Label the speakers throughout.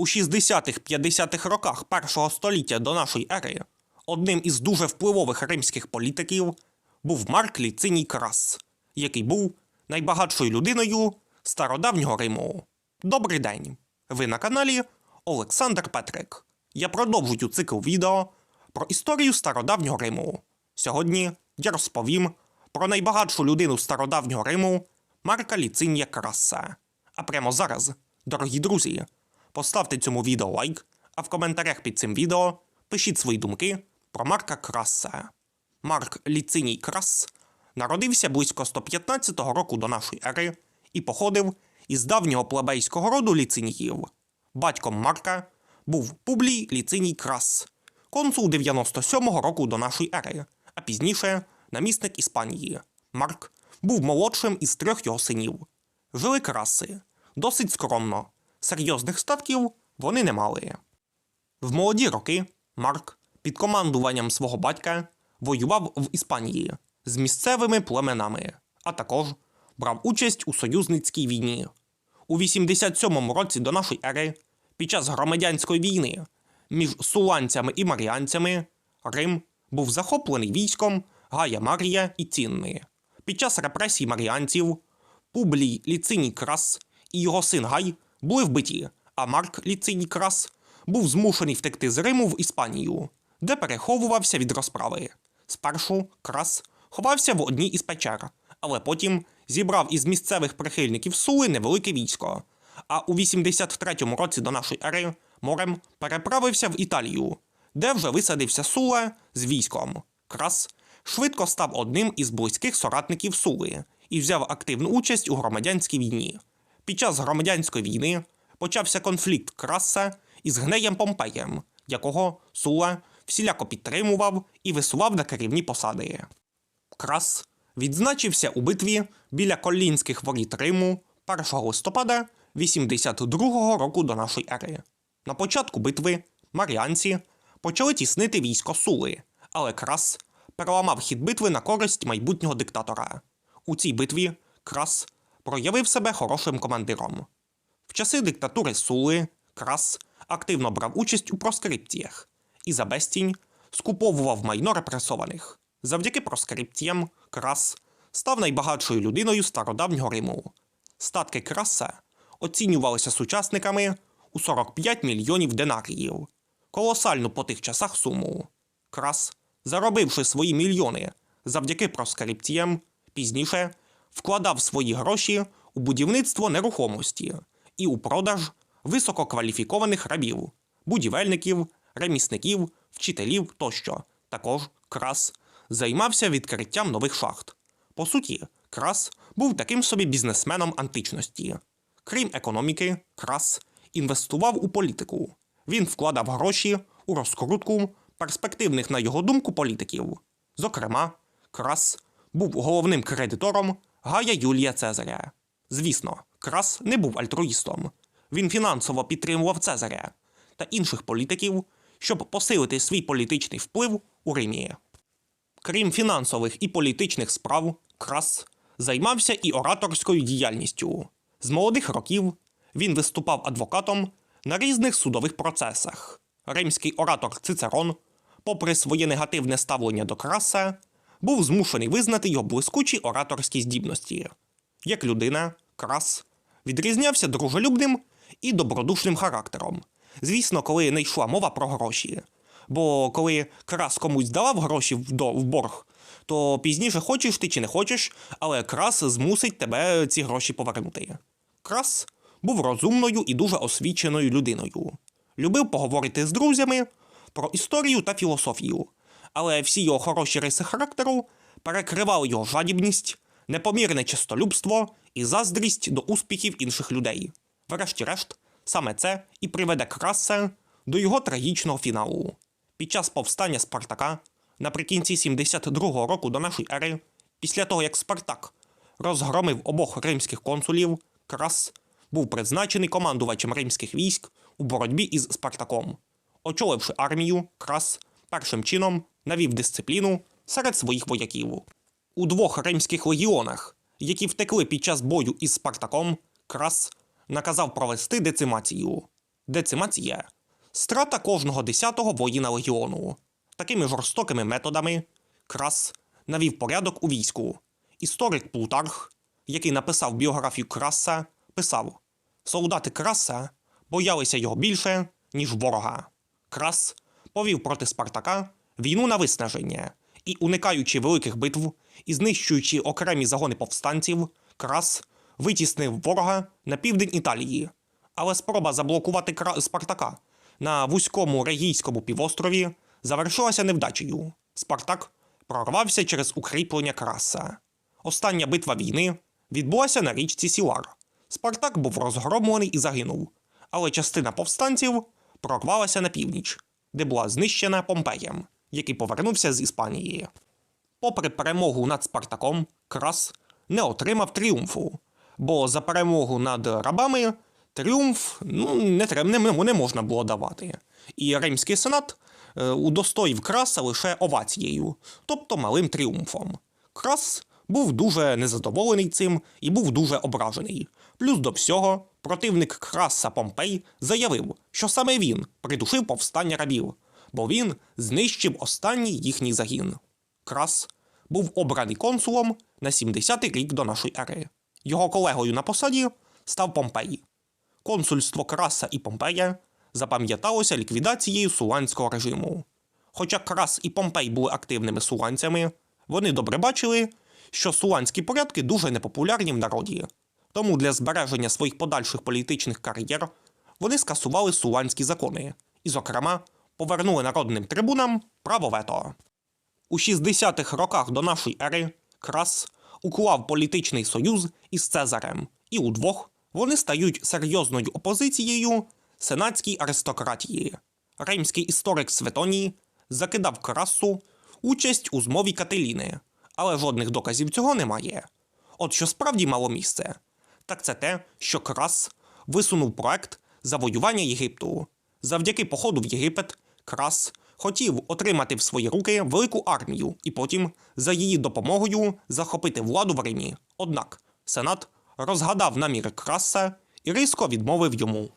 Speaker 1: У 60-50-х роках першого століття до нашої ери одним із дуже впливових римських політиків був Марк Ліциній Крас, який був найбагатшою людиною стародавнього Риму. Добрий день! Ви на каналі Олександр Петрик. Я продовжую цикл відео про історію стародавнього Риму. Сьогодні я розповім про найбагатшу людину стародавнього Риму Марка Ліцинія Краса. А прямо зараз, дорогі друзі, поставте цьому відео лайк, а в коментарях під цим відео пишіть свої думки про Марка Краса. Марк Ліциній Крас народився близько 115 року до нашої ери і походив із давнього плебейського роду ліциніїв. Батьком Марка був Публій Ліциній Крас, консул 97-го року до нашої ери, а пізніше намісник Іспанії. Марк був молодшим із трьох його синів. Жили краси досить скромно, серйозних статків вони не мали. В молоді роки Марк під командуванням свого батька воював в Іспанії з місцевими племенами, а також брав участь у союзницькій війні. У 87 році до нашої ери, під час громадянської війни між суланцями і маріанцями, Рим був захоплений військом Гая Марія і Цінни. Під час репресій маріанців Публій Ліциній Крас і його син Гай були вбиті, а Марк Ліциній Крас був змушений втекти з Риму в Іспанію, де переховувався від розправи. Спершу Крас ховався в одній із печер, але потім зібрав із місцевих прихильників Сули невелике військо. А у 83-му році до нашої ери морем переправився в Італію, де вже висадився Сула з військом. Крас швидко став одним із близьких соратників Сули і взяв активну участь у громадянській війні. Під час громадянської війни почався конфлікт Краса із гнеєм Помпеєм, якого Сула всіляко підтримував і висував на керівні посади. Крас відзначився у битві біля колінських воріт Риму 1 листопада 82 року до нашої ери. На початку битви маріанці почали тіснити військо Сули, але Крас переламав хід битви на користь майбутнього диктатора. У цій битві Крас проявив себе хорошим командиром. В часи диктатури Сули Крас активно брав участь у проскрипціях і за безцінь скуповував майно репресованих. Завдяки проскрипціям Крас став найбагатшою людиною стародавнього Риму. Статки Краса оцінювалися сучасниками у 45 мільйонів динаріїв, колосальну по тих часах суму. Крас, заробивши свої мільйони завдяки проскрипціям, пізніше вкладав свої гроші у будівництво нерухомості і у продаж висококваліфікованих рабів, будівельників, ремісників, вчителів тощо. Також Крас займався відкриттям нових шахт. По суті, Крас був таким собі бізнесменом античності. Крім економіки, Крас інвестував у політику. Він вкладав гроші у розкрутку перспективних, на його думку, політиків. Зокрема, Крас був головним кредитором Гая Юлія Цезаря. Звісно, Крас не був альтруїстом. Він фінансово підтримував Цезаря та інших політиків, щоб посилити свій політичний вплив у Римі. Крім фінансових і політичних справ, Крас займався і ораторською діяльністю. З молодих років він виступав адвокатом на різних судових процесах. Римський оратор Цицерон, попри своє негативне ставлення до Краса, був змушений визнати його блискучі ораторські здібності. Як людина, Крас відрізнявся дружелюбним і добродушним характером. Звісно, коли не йшла мова про гроші. Бо коли Крас комусь давав гроші в, борг, то пізніше хочеш ти чи не хочеш, але Крас змусить тебе ці гроші повернути. Крас був розумною і дуже освіченою людиною. Любив поговорити з друзями про історію та філософію, але всі його хороші риси характеру перекривали його жадібність, непомірне честолюбство і заздрість до успіхів інших людей. Врешті-решт, саме це і приведе Краса до його трагічного фіналу. Під час повстання Спартака наприкінці 72-го року до нашої ери, після того як Спартак розгромив обох римських консулів, Крас був призначений командувачем римських військ у боротьбі із Спартаком. Очоливши армію, Крас першим чином навів дисципліну серед своїх вояків. У двох римських легіонах, які втекли під час бою із Спартаком, Крас наказав провести децимацію. децимація страта кожного десятого воїна легіону. Такими жорстокими методами Крас навів порядок у війську. Історик Плутарх, який написав біографію Краса, писав: солдати Краса боялися його більше, ніж ворога. Крас повів проти Спартака війну на виснаження і, уникаючи великих битв і знищуючи окремі загони повстанців, Крас витіснив ворога на південь Італії. Але спроба заблокувати. Спартака на вузькому Регійському півострові завершилася невдачею. Спартак прорвався через укріплення Краса. Остання битва війни відбулася на річці Сілар. Спартак був розгромлений і загинув, але частина повстанців прорвалася на північ, де була знищена Помпеєм, який повернувся з Іспанії. Попри перемогу над Спартаком, Крас не отримав тріумфу, бо за перемогу над рабами тріумф ну, не, не, не можна було давати. І Римський сенат е, удостоїв Краса лише овацією, тобто малим тріумфом. Крас був дуже незадоволений цим і був дуже ображений. Плюс до всього, противник Краса Помпей заявив, що саме він придушив повстання рабів, бо він знищив останній їхній загін. Крас був обраний консулом на 70-й рік до нашої ери. Його колегою на посаді став Помпей. Консульство Краса і Помпея запам'яталося ліквідацією суланського режиму. Хоча Крас і Помпей були активними суланцями, вони добре бачили, що суланські порядки дуже непопулярні в народі. Тому для збереження своїх подальших політичних кар'єр вони скасували суланські закони і, зокрема, повернули народним трибунам право вето. У 60-х роках до нашої ери Крас уклав політичний союз із Цезарем, і удвох вони стають серйозною опозицією сенатській аристократії. Римський історик Светоній закидав Красу участь у змові Кателіни, але жодних доказів цього немає. От що справді мало місце, так це те, що Крас висунув проект завоювання Єгипту. Завдяки походу в Єгипет Крас хотів отримати в свої руки велику армію і потім за її допомогою захопити владу в Римі. Однак Сенат розгадав наміри Краса і різко відмовив йому.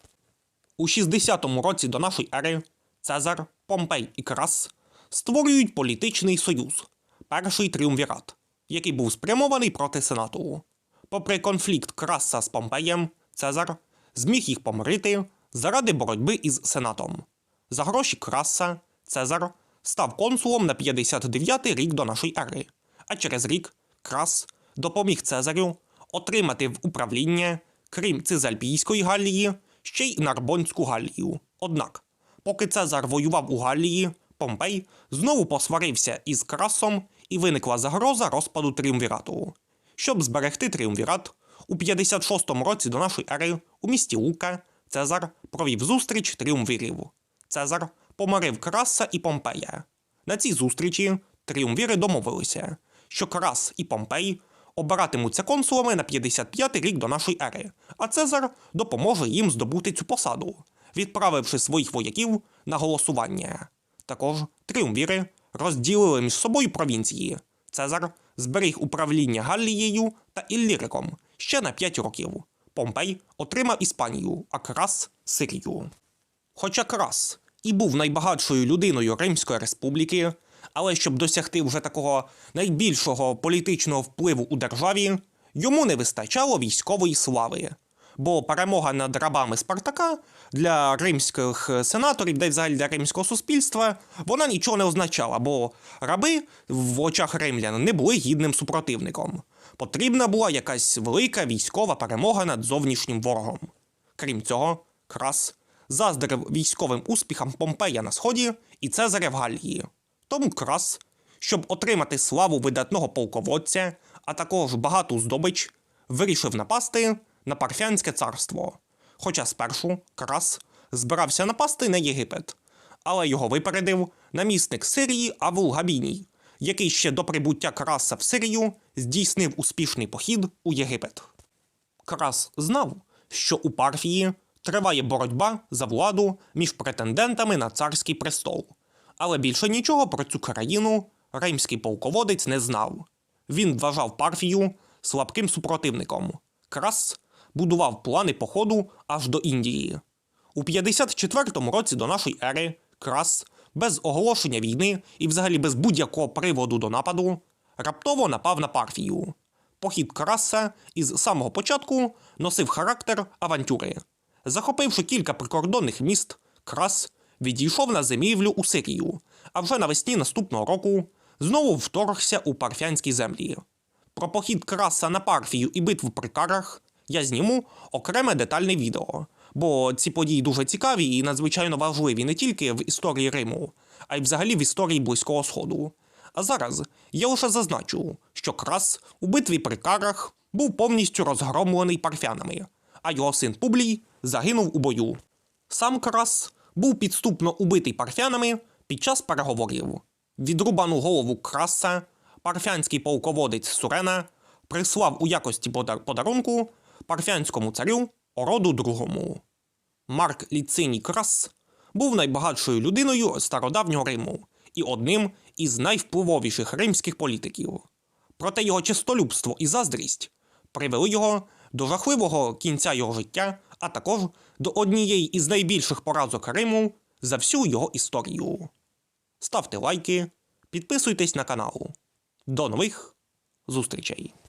Speaker 1: У 60-му році до нашої ери Цезар, Помпей і Крас створюють політичний союз, перший тріумвірат, який був спрямований проти Сенату. Попри конфлікт Краса з Помпеєм, Цезар зміг їх помирити заради боротьби із Сенатом. За гроші Краса Цезар став консулом на 59-й рік до нашої ери, а через рік Крас допоміг Цезарю отримати в управління, крім Цизальпійської Галлії, ще й Нарбонську Галлію. Однак, поки Цезар воював у Галлії, Помпей знову посварився із Красом і виникла загроза розпаду тріумвірату. Щоб зберегти тріумвірат, у 56-му році до нашої ери у місті Лука Цезар провів зустріч тріумвірів. Цезар помирив Краса і Помпея. На цій зустрічі тріумвіри домовилися, що Крас і Помпей обиратимуться консулами на 55-й рік до нашої ери, а Цезар допоможе їм здобути цю посаду, відправивши своїх вояків на голосування. Також тріумвіри розділили між собою провінції. Цезар зберіг управління Галлією та Ілліриком ще на 5 років. Помпей отримав Іспанію, а Крас Сирію. Хоча Крас і був найбагатшою людиною Римської республіки, але щоб досягти вже такого найбільшого політичного впливу у державі, йому не вистачало військової слави. Бо перемога над рабами Спартака для римських сенаторів, де взагалі для римського суспільства, вона нічого не означала, бо раби в очах римлян не були гідним супротивником. Потрібна була якась велика військова перемога над зовнішнім ворогом. Крім цього, Крас заздрив військовим успіхам Помпея на сході і Цезаря в Галлії. Тому Крас, щоб отримати славу видатного полководця, а також багату здобич, вирішив напасти на Парфянське царство. Хоча спершу Крас збирався напасти на Єгипет, але його випередив намісник Сирії Авул Габіній, який ще до прибуття Краса в Сирію здійснив успішний похід у Єгипет. Крас знав, що у Парфії триває боротьба за владу між претендентами на царський престол. Але більше нічого про цю країну римський полководець не знав. Він вважав Парфію слабким супротивником. Крас будував плани походу аж до Індії. У 54 році до нашої ери Крас, без оголошення війни і взагалі без будь-якого приводу до нападу, раптово напав на Парфію. Похід Краса із самого початку носив характер авантюри. Захопивши кілька прикордонних міст, Крас відійшов на зимівлю у Сирію, а вже навесні наступного року знову вторгся у парфянські землі. Про похід Краса на Парфію і битву при Карах я зніму окреме детальне відео, бо ці події дуже цікаві і надзвичайно важливі не тільки в історії Риму, а й взагалі в історії Близького Сходу. А зараз я лише зазначу, що Крас у битві при Карах був повністю розгромлений парфянами, а його син Публій загинув у бою. Сам Крас був підступно убитий парфянами під час переговорів. Відрубану голову Краса парфянський полководець Сурена прислав у якості подарунку парфянському царю Ороду II. Марк Ліциній Крас був найбагатшою людиною стародавнього Риму і одним із найвпливовіших римських політиків. Проте його чистолюбство і заздрість привели його до жахливого кінця його життя, а також до однієї із найбільших поразок Риму за всю його історію. Ставте лайки, підписуйтесь на канал. До нових зустрічей!